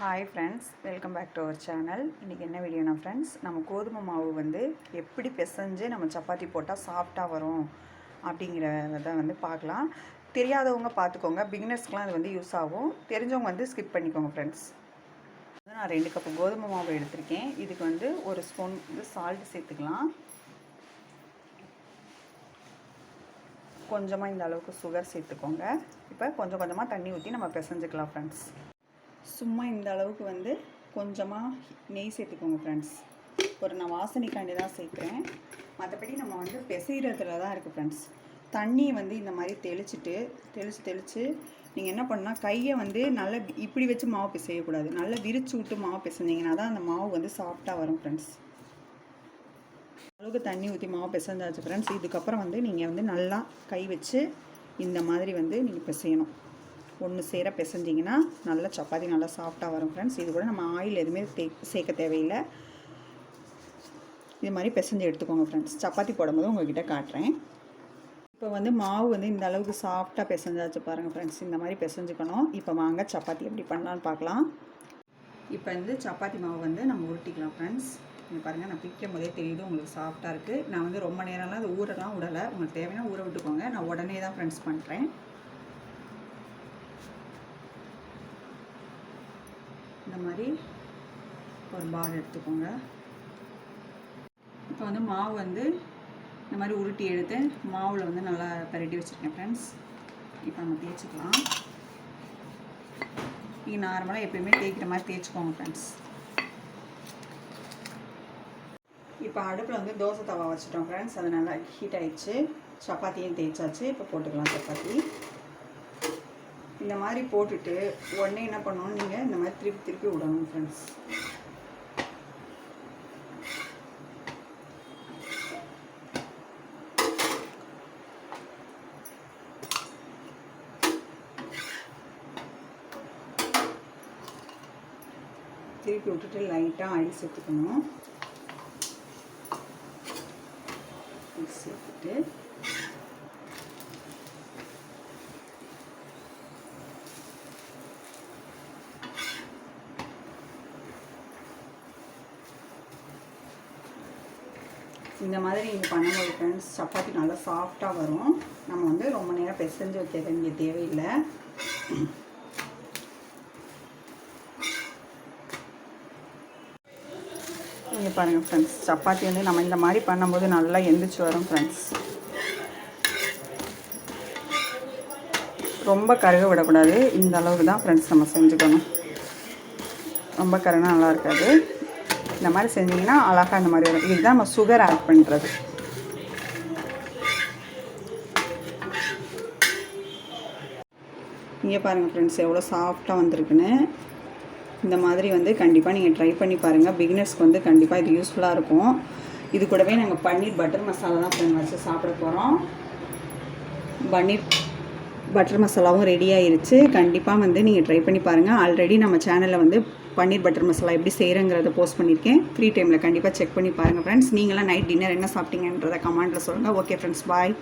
Hi friends welcome back to our channel இன்றைக்கி என்ன வீடியோனா friends நம்ம கோதுமை மாவு வந்து எப்படி பிசைஞ்சு நம்ம சப்பாத்தி போட்டால் சாஃப்டாக வரும் அப்படிங்கிறத வந்து பார்க்கலாம். தெரியாதவங்க பார்த்துக்கோங்க. பிகினர்ஸ்க்கெலாம் அது வந்து யூஸ் ஆகும். தெரிஞ்சவங்க வந்து ஸ்கிப் பண்ணிக்கோங்க ஃப்ரெண்ட்ஸ் நான் ரெண்டு கப்பு கோதுமை மாவு எடுத்திருக்கேன். இதுக்கு வந்து ஒரு ஸ்பூன் வந்து சால்ட் சேர்த்துக்கலாம். கொஞ்சமாக இந்த அளவுக்கு சுகர் சேர்த்துக்கோங்க. இப்போ கொஞ்சம் கொஞ்சமாக தண்ணி ஊற்றி நம்ம பிசைஞ்சுக்கலாம் ஃப்ரெண்ட்ஸ் சும்மா இந்த அளவுக்கு வந்து கொஞ்சமாக நெய் சேர்த்துக்கோங்க ஃப்ரெண்ட்ஸ் ஒரு நான் வாசனைக்காண்டி தான் சேர்க்குறேன். மற்றபடி நம்ம வந்து பிசைகிறதுல தான் இருக்குது ஃப்ரெண்ட்ஸ் தண்ணியை வந்து இந்த மாதிரி தெளிச்சிட்டு தெளித்து தெளித்து நீங்கள் என்ன பண்ணால் கையை வந்து நல்லா இப்படி வச்சு மாவு பிசையக்கூடாது. நல்லா விரிச்சு விட்டு மாவு பிசைஞ்சிங்கன்னா தான் அந்த மாவு வந்து சாஃப்டாக வரும் ஃப்ரெண்ட்ஸ் அளவுக்கு தண்ணி ஊற்றி மாவு பிசைஞ்சாச்சு ஃப்ரெண்ட்ஸ் இதுக்கப்புறம் வந்து நீங்கள் வந்து நல்லா கை வச்சு இந்த மாதிரி வந்து நீங்கள் பிசையணும். ஒன்று சேர பிசைஞ்சிங்கன்னா நல்லா சப்பாத்தி நல்லா சாஃப்டாக வரும் ஃப்ரெண்ட்ஸ் இது கூட நம்ம ஆயில் எதுவுமே தே சேர்க்க தேவையில்லை. இது மாதிரி பிசைஞ்சு எடுத்துக்கோங்க ஃப்ரெண்ட்ஸ் சப்பாத்தி போடும்போது உங்கள்கிட்ட காட்டுறேன். இப்போ வந்து மாவு வந்து இந்த அளவுக்கு சாஃப்டாக பிசைஞ்சாச்சு பாருங்கள் ஃப்ரெண்ட்ஸ் இந்த மாதிரி பிசைஞ்சுக்கணும். இப்போ வாங்க சப்பாத்தி எப்படி பண்ணலான்னு பார்க்கலாம். இப்போ வந்து சப்பாத்தி மாவு வந்து நம்ம உருட்டிக்கலாம் ஃப்ரெண்ட்ஸ் இங்கே பாருங்கள் நான் பிக்கும் போதே தெரியுது உங்களுக்கு சாஃப்டாக இருக்குது நான் வந்து ரொம்ப நேரம்லாம் அது ஊரெல்லாம் விடலை உங்களுக்கு தேவைன்னா ஊற விட்டுக்கோங்க. நான் உடனே தான் ஃப்ரெண்ட்ஸ் பண்ணுறேன் இந்த மாதிரி ஒரு பால் எடுத்துக்கோங்க. இப்போ வந்து மாவு வந்து இந்த மாதிரி உருட்டி எடுத்து மாவில் வந்து நல்லா பரட்டி வச்சுருக்கேன் ஃப்ரெண்ட்ஸ் இப்போ நம்ம தேய்ச்சிக்கலாம். நீங்கள் நார்மலாக எப்பயுமே தேய்க்கிற மாதிரி தேய்ச்சிக்கோங்க ஃப்ரெண்ட்ஸ் இப்போ அடுப்பில் வந்து தோசை தவா வச்சுட்டோம் ஃப்ரெண்ட்ஸ் அது நல்லா ஹீட் ஆகிடுச்சு சப்பாத்தியும் தேய்ச்சாச்சு. இப்போ போட்டுக்கலாம் சப்பாத்தி. இந்த மாதிரி போட்டுட்டு உடனே என்ன பண்ணணும்? நீங்கள் இந்த மாதிரி திருப்பி திருப்பி விடணும் ஃப்ரெண்ட்ஸ் திருப்பி விட்டுட்டு லைட்டாக ஆயில் சேர்த்துக்கணும் சேர்த்துட்டு இந்த மாதிரி நீங்கள் பண்ணும்போது ஃப்ரெண்ட்ஸ் சப்பாத்தி நல்லா சாஃப்டாக வரும். நம்ம வந்து ரொம்ப நேரம் பிசைஞ்சு வைக்க வேண்டிய தேவையில்லை. நீங்கள் பாருங்கள் ஃப்ரெண்ட்ஸ் சப்பாத்தி வந்து நம்ம இந்த மாதிரி பண்ணும்போது நல்லா எந்திரிச்சு வரும் ஃப்ரெண்ட்ஸ் ரொம்ப கருக விடக்கூடாது. இந்த அளவுக்கு தான் ஃப்ரெண்ட்ஸ் நம்ம செஞ்சுக்கணும். ரொம்ப கருனா நல்லா இருக்காது. இந்த மாதிரி செஞ்சிங்கன்னா அழகாக இந்த மாதிரி வரும். இதுதான் நம்ம சுகர் ஆட் பண்ணுறது இங்கே பாருங்கள் ஃப்ரெண்ட்ஸ் எவ்வளோ சாஃப்டாக வந்திருக்குன்னு. இந்த மாதிரி வந்து கண்டிப்பாக நீங்கள் ட்ரை பண்ணி பாருங்கள் பிகினர்ஸ்க்கு வந்து கண்டிப்பாக இது யூஸ்ஃபுல்லாக இருக்கும். இது கூடவே நாங்கள் பன்னீர் பட்டர் மசாலா தான் ஃப்ரெண்ட் வச்சு சாப்பிட போகிறோம் பன்னீர் பட்டர் மசாலாவும் ரெடி ஆயிருச்சு. கண்டிப்பாக வந்து நீங்கள் ட்ரை பண்ணி பாருங்கள் ஆல்ரெடி நம்ம சேனலில் வந்து பன்னீர் பட்டர் மசாலா எப்படி செய்கிறங்கிறத போஸ்ட் பண்ணியிருக்கேன். ஃப்ரீ டைமில் கண்டிப்பாக செக் பண்ணி பாருங்கள் ஃப்ரெண்ட்ஸ் நீங்களாம் நைட் டின்னர் என்ன சாப்பிட்டீங்கன்றத கமெண்ட்டில் சொல்லுங்கள் ஓகே ஃப்ரெண்ட்ஸ் பாய்